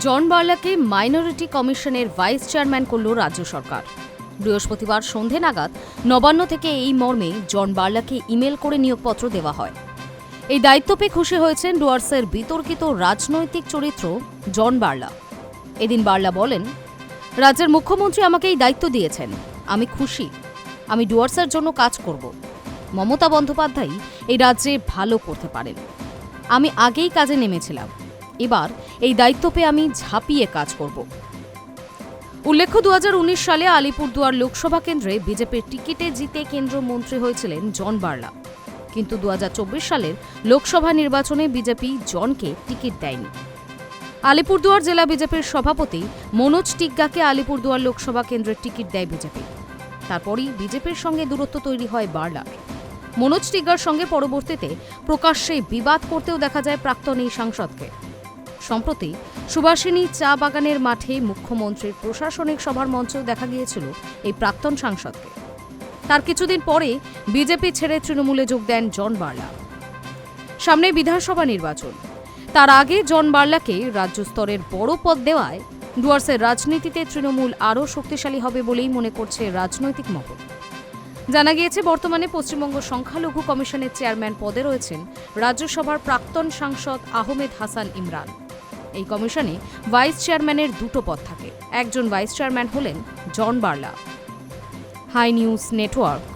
জন বার্লাকে মাইনরিটি কমিশনের vice chairman করল রাজ্য সরকার। বৃহস্পতিবার সন্ধে নাগাদ নবান্ন থেকে এই মর্মে জন বার্লাকে ইমেল করে নিয়োগপত্র দেওয়া হয়। এই দায়িত্ব পেয়ে খুশি হয়েছেন ডুয়ার্সের বিতর্কিত রাজনৈতিক চরিত্র জন বার্লা। এদিন বার্লা বলেন, রাজ্যের মুখ্যমন্ত্রী আমাকে এই দায়িত্ব দিয়েছেন। আমি খুশি। আমি ডুয়ার্সের জন্য কাজ করব। মমতা বন্দ্যোপাধ্যায় এই রাজ্যে ভালো করতে পারেন। আমি আগেই কাজে নেমেছিলাম। এবার এই দায়িত্ব পেয়ে আমি ঝাঁপিয়ে কাজ করব। উল্লেখ্য দু হাজার উনিশ সালে আলিপুরদুয়ার লোকসভা কেন্দ্রে বিজেপির টিকিটে জিতে কেন্দ্রমন্ত্রী হয়েছিলেন জন বার্লা। কিন্তু দু হাজার চব্বিশ সালের লোকসভা নির্বাচনে বিজেপি জনকে টিকিট দেয়নি। আলিপুরদুয়ার জেলা বিজেপির সভাপতি মনোজ টিগ্গাকে আলিপুরদুয়ার লোকসভা কেন্দ্রের টিকিট দেয় বিজেপি। তারপরই বিজেপির সঙ্গে দূরত্ব তৈরি হয় বার্লার। মনোজ টিগ্গার সঙ্গে পরবর্তীতে প্রকাশ্যে বিবাদ করতেও দেখা যায় প্রাক্তন এই সাংসদকে। সম্প্রতি সুভাষিনী চা বাগানের মাঠে মুখ্যমন্ত্রীর প্রশাসনিক সভার মঞ্চেও দেখা গিয়েছিল এই প্রাক্তন সাংসদকে। তার কিছুদিন পরে বিজেপি ছেড়ে তৃণমূলে যোগ দেন জন বার্লা। সামনে বিধানসভা নির্বাচন। তার আগে জন বার্লাকে রাজ্য স্তরের বড় পদ দেওয়ায় ডুয়ার্সের রাজনীতিতে তৃণমূল আরও শক্তিশালী হবে বলেই মনে করছে রাজনৈতিক মহল। জানা গিয়েছে, বর্তমানে পশ্চিমবঙ্গ সংখ্যালঘু কমিশনের চেয়ারম্যান পদে রয়েছেন রাজ্যসভার প্রাক্তন সাংসদ আহমেদ হাসান ইমরান। এই কমিশনে ভাইস চেয়ারম্যানের দুটো পদ থাকে। একজন ভাইস চেয়ারম্যান হলেন John Barla. Hi News Network.